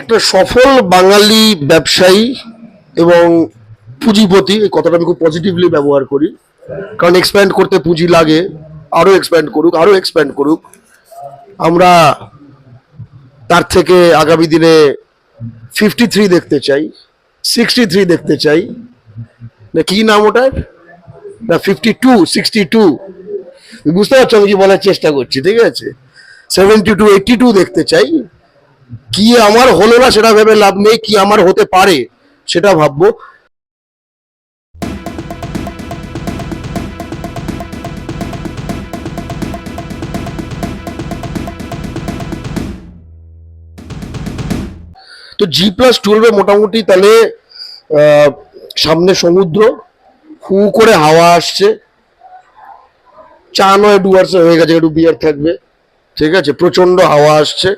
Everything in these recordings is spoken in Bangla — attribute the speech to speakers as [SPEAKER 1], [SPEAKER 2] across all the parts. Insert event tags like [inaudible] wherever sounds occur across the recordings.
[SPEAKER 1] একটা সফল বাঙালি ব্যবসায়ী এবং পুঁজিপতি, এই কথাটা আমি খুব পজিটিভলি ব্যবহার করি। কারণ এক্সপ্যান্ড করতে পুঁজি লাগে, আরও এক্সপ্যান্ড করুক, আরও এক্সপ্যান্ড করুক। আমরা তার থেকে আগামী দিনে ফিফটি থ্রি দেখতে চাই সিক্সটি থ্রি দেখতে চাই। না, কি নাম ওটার? না ফিফটি টু সিক্সটি টু বুঝতে পারছ আমি কি বলার চেষ্টা করছি, ঠিক আছে? সেভেন্টি টু এইটটি টু দেখতে চাই। কি আমার হলো না সেটা ভেবে লাভ নেই, কি আমার হতে পারে সেটা ভাববো। তো জি প্লাস টুয়েলভে মোটামুটি তাহলে সামনে সমুদ্র, হু করে হাওয়া আসছে। চা নয় ডুয়ার্সে হয়ে গেছে, একটু বিয়ার থাকবে। ঠিক আছে প্রচণ্ড হাওয়া আসছে।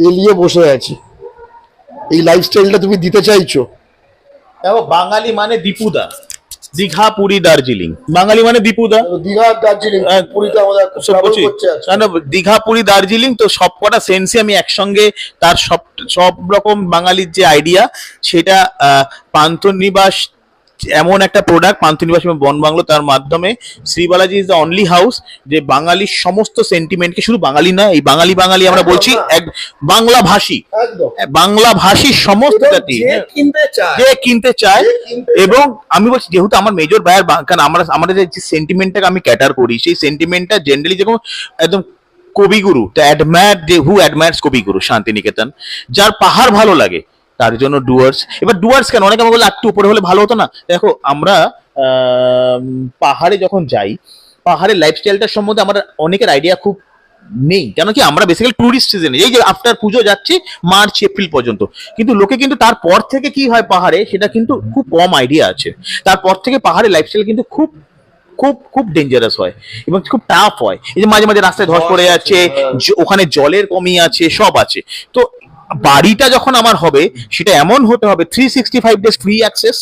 [SPEAKER 1] এলিয়ে বসে আছি এই লাইফস্টাইলটা তুমি দিতে চাইছো
[SPEAKER 2] দেখো বাঙালি মানে দীপুদা দীঘা পুরী দার্জিলিং বাঙালি মানে দীপুদা
[SPEAKER 1] দীঘা দার্জিলিং
[SPEAKER 2] হ্যাঁ,
[SPEAKER 1] পুরীতে আমাদের
[SPEAKER 2] সব
[SPEAKER 1] travel
[SPEAKER 2] কিছুই।
[SPEAKER 1] করছে আজকে।
[SPEAKER 2] না, না, দীঘা পুরী দার্জিলিং তো সব কটা সেন্সই আমি একসঙ্গে তার সব সব রকম বাঙালির যে আইডিয়া সেটা আহ, পান্থনিবাস এমন একটা প্রোডাক্ট পান্থনিবাস এবং বন বাংলো তার মাধ্যমে Shri Balaji is the only house যে বাঙালির সমস্ত সেন্টিমেন্টকে শুধু বাঙালি না এই বাঙালি বাঙালি আমরা বলছি এক বাংলা ভাষী। বাংলা ভাষী সমস্ত জাতি।
[SPEAKER 1] যে কিনতে চায়।
[SPEAKER 2] এবং আমি বলছি যেহেতু আমার মেজর বায়ার কারণ আমরা আমাদের যে সেন্টিমেন্টটাকে আমি ক্যাটার করি সেই সেন্টিমেন্টটা জেনারেলি যেরকম একদম কবিগুরু অ্যাডমায়ার যে হু অ্যাডমায়ার্স কবিগুরু শান্তিনিকেতন যার পাহাড় ভালো লাগে তার জন্য ডুয়ার্স এবার ডুয়ার্স কেন? অনেকে আমাকে বলে একটু উপরে হলে ভালো হতো না। দেখো আমরা পাহাড়ে যখন যাই পাহাড়ের লাইফস্টাইলটার সম্বন্ধে আমার অনেকের আইডিয়া খুব নেই। কেন কি? আমরা বেসিক্যালি টুরিস্ট সিজনে এই যে আফটার পুজো যাচ্ছি মার্চ এপ্রিল পর্যন্ত। কিন্তু লোকে কিন্তু তারপর থেকে কি হয় পাহাড়ে? সেটা কিন্তু খুব কম আইডিয়া আছে। তারপর থেকে পাহাড়ের লাইফস্টাইল কিন্তু খুব খুব খুব ডেঞ্জারাস হয় এবং খুব টাফ হয়। এই যে মাঝে মাঝে রাস্তায় ধস পড়ে যাচ্ছে ওখানে জলের কমি আছে সব আছে। তো বাড়িটা যখন আমার হবে সেটা এমন হতে হবে three sixty five days free access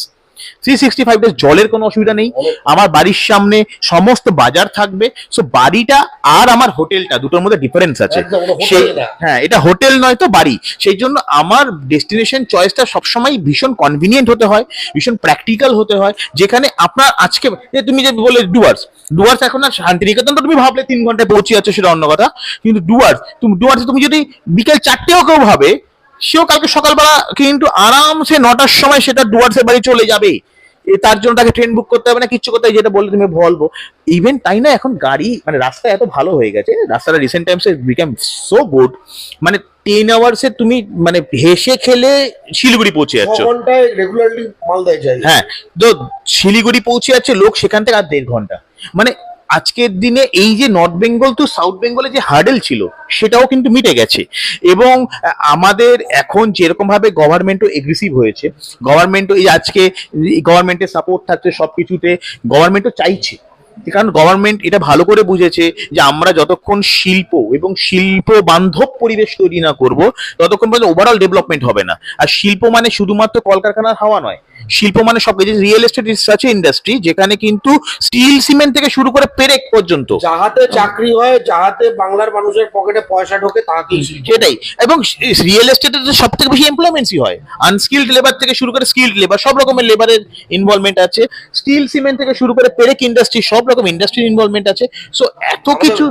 [SPEAKER 2] three sixty five days জলের কোনো অসুবিধা নেই। আমার বাড়ির সামনে সমস্ত বাজার থাকবে। সো বাড়িটা আর আমার হোটেলটা দুটোর মধ্যে ডিফারেন্স আছে। সেই হ্যাঁ এটা হোটেল নয় তো বাড়ি। সেই জন্য আমার ডেস্টিনেশন চয়েসটা সবসময় ভীষণ কনভিনিয়েন্ট হতে হয় ভীষণ প্র্যাকটিক্যাল হতে হয়। যেখানে আপনার আজকে তুমি যে বলে ডুয়ার্স ডুয়ার্স এখন আর শান্তিনিকেতন তো তুমি ভাবলে তিন ঘন্টায় পৌঁছে যাচ্ছ সেটা অন্য কথা। কিন্তু ডুয়ার্স তুমি ডুয়ার্সে তুমি যদি বিকেল চারটেও কেউ ভাবে সেও কালকে সকালবেলা কিন্তু আরামসে নটার সময় সেটা ডুয়ার্সের বাড়ি চলে যাবে। এ তার জন্য তাকে ট্রেন বুক করতে হবে না কিচ্ছু করতে হবে যেটা বললে তুমি বলব। ইভেন তাই না এখন গাড়ি মানে রাস্তা এত ভালো হয়ে গেছে রাস্তাটা রিসেন্ট টাইমসে বিকাম সো গুড মানে টেন আওয়ার্সে তুমি মানে হেসে খেলে শিলিগুড়ি পৌঁছে যাচ্ছ।
[SPEAKER 1] ঘন্টায় রেগুলারলি মালদায় যাই
[SPEAKER 2] হ্যাঁ তো শিলিগুড়ি পৌঁছে যাচ্ছে লোক সেখান থেকে আর দেড় ঘণ্টা। মানে আজকের দিনে এই যে নর্থ বেঙ্গল টু সাউথ বেঙ্গলে যে হার্ডেল ছিল, সেটাও কিন্তু মিটে গেছে। এবং আমাদের এখন যেরকম ভাবে গভর্নমেন্টও এগ্রেসিভ হয়েছে গভর্নমেন্টও এই আজকে গভর্নমেন্টের সাপোর্ট থাকছে সব কিছুতে গভর্নমেন্টও চাইছে। কারণ গভর্নমেন্ট এটা ভালো করে বুঝেছে যে আমরা যতক্ষণ শিল্প এবং শিল্প বান্ধব পরিবেশ তৈরি না করব, ততক্ষণ পর্যন্ত ওভারঅল ডেভেলপমেন্ট হবে না। আর শিল্প মানে শুধুমাত্র কলকারখানার হাওয়া নয় শিল্প মানে সব কিছু real estate is such industry যেখানে কিন্তু স্টিল সিমেন্ট থেকে শুরু করে পেরেক পর্যন্ত।
[SPEAKER 1] যাহাতে চাকরি হয় যাহাতে বাংলার মানুষের পকেটে পয়সা ঢোকে শিল্প?
[SPEAKER 2] সেটাই। এবং রিয়েল এস্টেটে সব থেকে বেশি এমপ্লয়মেন্টসই হয়। আনস্কিল্ড লেবার থেকে শুরু করে স্কিল্ড লেবার সব রকমের লেবারের ইনভলভমেন্ট আছে। স্টিল সিমেন্ট থেকে শুরু করে পেরেক ইন্ডাস্ট্রি সব রকম ইন্ডাস্ট্রির ইনভলভমেন্ট আছে। সো এত কিছু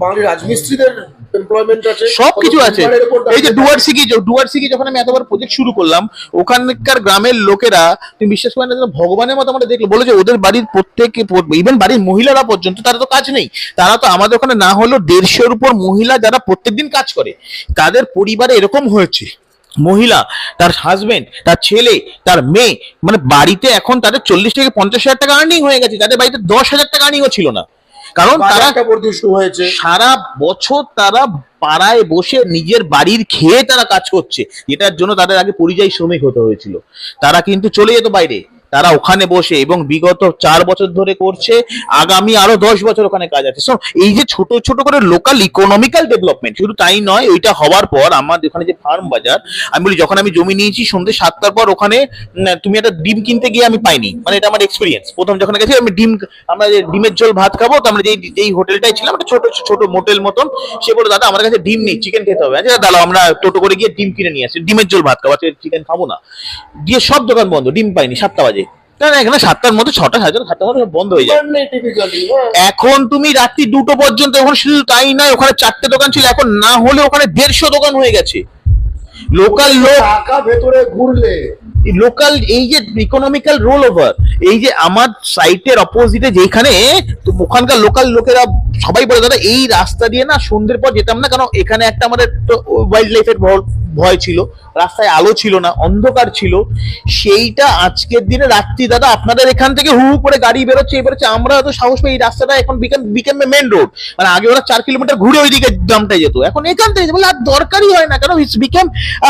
[SPEAKER 1] বাঙালি রাজমিস্ত্রিদের এমপ্লয়মেন্ট আছে।
[SPEAKER 2] সব কিছু আছে। এই যে
[SPEAKER 1] দাঁড়িয়ে
[SPEAKER 2] ডুয়ার সিকি ডুয়ার সিকি যখন আমি এতবার প্রজেক্ট শুরু করলাম ওখানকার গ্রামের লোকেরা তুমি বিশ্বাস করেন না, ভগবানের মতো আমরা দেখল। বলে যে ওদের বাড়ির প্রত্যেকে ইভেন বাড়ির মহিলারা পর্যন্ত তারা তো কাজ নেই। তারা তো আমাদের ওখানে না হলেও দেড়শোর উপর মহিলা যারা প্রত্যেকদিন কাজ করে তাদের পরিবারে এরকম হয়েছে। মহিলা তার হাজবেন্ড তার ছেলে তার মেয়ে মানে বাড়িতে এখন তাদের চল্লিশ থেকে পঞ্চাশ হাজার টাকা আর্নিং হয়ে গেছে। তাদের বাড়িতে দশ হাজার টাকা আর্নিংও ছিল না। কারণ তারা
[SPEAKER 1] হয়েছে।
[SPEAKER 2] সারা বছর তারা পাড়ায় বসে নিজের বাড়ির খেয়ে তারা কাজ করছে যেটার জন্য তাদের আগে পরিযায়ী শ্রমিক হতে হয়েছিল। তারা কিন্তু চলে যেত বাইরে। তারা ওখানে বসে এবং বিগত চার বছর ধরে করছে আগামী আরও দশ বছর ওখানে কাজ আছে। So, এই যে ছোট ছোট করে লোকাল ইকোনমিক্যাল ডেভেলপমেন্ট শুধু তাই নয় ওইটা হওয়ার পর আমার ওখানে যে ফার্ম বাজার আমি বলি যখন আমি জমি নিয়েছি সন্ধ্যে সাতটার পর ওখানে তুমি একটা ডিম কিনতে গিয়ে আমি পাইনি। মানে এটা আমার এক্সপিরিয়েন্স প্রথম যখন গেছি আমি ডিম আমরা যে ডিমের ঝোল ভাত খাব তো আমরা যেই যেই হোটেলটাই ছিলাম একটা ছোট ছোট মোটেল মতন সে বলে দাদা আমার কাছে ডিম নেই চিকেন খেতে হবে। আচ্ছা দাদা আমরা টোটো করে গিয়ে ডিম কিনে নিয়ে আসি ডিমের ঝোল ভাত খাব চিকেন খাব না। দিয়ে সব দোকান বন্ধ ডিম পাইনি সাতটা বাজে। না না এখানে সাতটার মধ্যে ছটা সাড়ে ছটা সাতটার মধ্যে বন্ধ হয়ে যায়। এখন তুমি রাত্রি দুটো পর্যন্ত ওখানে শুধু তাই নয় ওখানে চারটে দোকান ছিল এখন না হলে ওখানে দেড়শো দোকান হয়ে গেছে। লোকাল লোক
[SPEAKER 1] ভেতরে ঘুরলে।
[SPEAKER 2] লোকাল এই যে ইকোনমিক্যাল রোল ওভার এই যে আমার সাইটের অপোজিটে যেখানে তো ওখানকার লোকাল লোকেরা সবাই বলে দাদা এই রাস্তা দিয়ে না সন্ধ্যের পর যেতাম না কারণ এখানে একটা আমাদের ওয়াইল্ড লাইফের ভয় ছিল, রাস্তায় আলো ছিল না, অন্ধকার ছিল। সেইটা আজকের দিনে রাত্রি, দাদা, আপনাদের এখান থেকে হু হু করে গাড়ি বেরোচ্ছে এই বেরোচ্ছে আমরা তো সাহস পাই এই রাস্তাটা এখন বিকেম বিকেম মেন রোড মানে আগে ওরা চার কিলোমিটার ঘুরে ওইদিকে দামটা যেত, এখন এখান থেকে বলে আর দরকারই হয় না কারণ it's became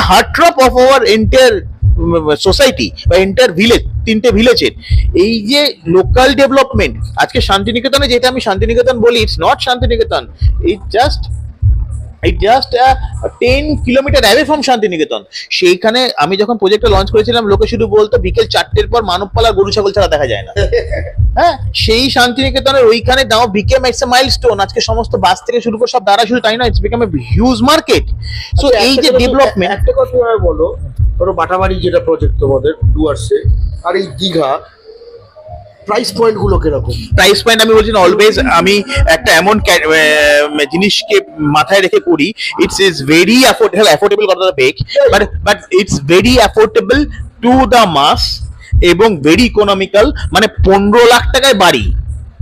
[SPEAKER 2] heart drop of our entire society বা এন্টার ভিলেজ তিনটে ভিলেজের এই যে লোকাল ডেভেলপমেন্ট আজকে শান্তিনিকেতনে যেটা আমি শান্তিনিকেতন বলি it's not Santiniketan it just it just ten kilometre away from Santiniketan সেইখানে আমি যখন প্রজেক্টটা লঞ্চ করেছিলাম লোকে শুধু বলতো বিকেল চারটের পর মানবপালা গরু ছাগল ছাড়া দেখা যায় না। [laughs] হ্যাঁ? সেই শান্তিনিকেতনের ওইখানে দাও বিকেম এক্স এ মাইলস্টোন আজকে সমস্ত বাস থেকে শুরু করে সব দ্বারা শুধু তাই না it's become a huge market so এই যে ডেভেলপমেন্ট
[SPEAKER 1] একটা কথা বলো ধরো বাটাবাড়ি যেটা প্রজেক্ট তোমাদের ডুয়ার্সে আর এই দীঘা প্রাইস পয়েন্টগুলো কীরকম?
[SPEAKER 2] প্রাইস পয়েন্ট আমি বলছি অলওয়েজ আমি একটা এমন জিনিসকে মাথায় রেখে করি it's is very affordable affordable কথাটা bake but but it's very affordable to the mass এবং ভেরি ইকোনমিক্যাল মানে পনেরো লাখ টাকায় বাড়ি।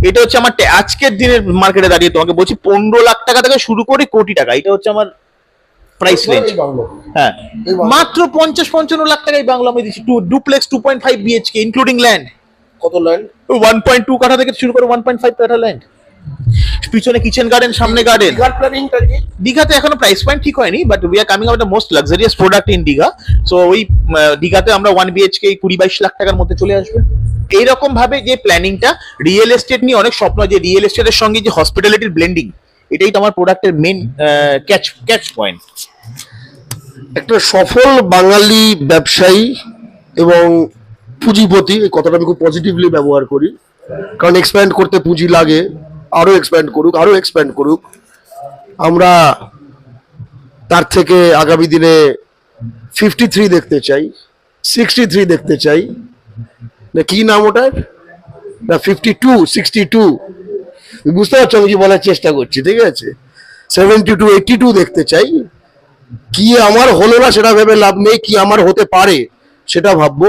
[SPEAKER 2] এটা হচ্ছে আমার আজকের দিনের মার্কেটে দাঁড়িয়ে তোমাকে বলছি পনেরো লাখ টাকা থেকে শুরু করে কোটি টাকা এটা হচ্ছে আমার প্রাইস রেঞ্জ হ্যাঁ। মাত্র পঞ্চাশ পঞ্চান্ন লাখ টাকায় বাংলা আমি দিচ্ছি two duplex two point five BHK including land
[SPEAKER 1] কত ল্যান্ড
[SPEAKER 2] ওয়ান পয়েন্ট টু কাঠা থেকে শুরু করে ওয়ান পয়েন্ট ফাইভ কাঠা ল্যান্ড পিছনে কিচেন গার্ডেন সামনে গার্ডেন
[SPEAKER 1] দীঘার প্ল্যানিংটা কি?
[SPEAKER 2] দীঘাতে এখনও প্রাইস পয়েন্ট ঠিক হয়নি but we are coming out the most luxurious product in Digha. So ওই দীঘাতে আমরা ওয়ান বিএইচকে কুড়ি বাইশ লাখ টাকার মধ্যে চলে আসবে। এইরকম ভাবে যে প্ল্যানিংটা রিয়েল এস্টেট নিয়ে অনেক স্বপ্ন যে রিয়েল এস্টেটের সঙ্গে যে হসপিটালিটির ব্লেন্ডিং এটাই তো আমার প্রোডাক্টের মেন ক্যাচ ক্যাচ পয়েন্ট
[SPEAKER 1] একটা সফল বাঙালি ব্যবসায়ী এবং পুঁজিপতি, এই কথাটা আমি খুব পজিটিভলি ব্যবহার করি। কারণ এক্সপ্যান্ড করতে পুঁজি লাগে, আরও এক্সপ্যান্ড করুক, আরও এক্সপ্যান্ড করুক। আমরা তার থেকে আগামী দিনে ফিফটি থ্রি দেখতে চাই সিক্সটি থ্রি দেখতে চাই। না, কি নাম ওটার? না ফিফটি টু সিক্সটি টু বুঝতে পারছ, আমি কি বলার চেষ্টা করছি, ঠিক আছে? সেভেন্টি টু এইটটি টু দেখতে চাই। কি আমার হলো না সেটা ভেবে লাভ নেই, কি আমার হতে পারে সেটা ভাববো।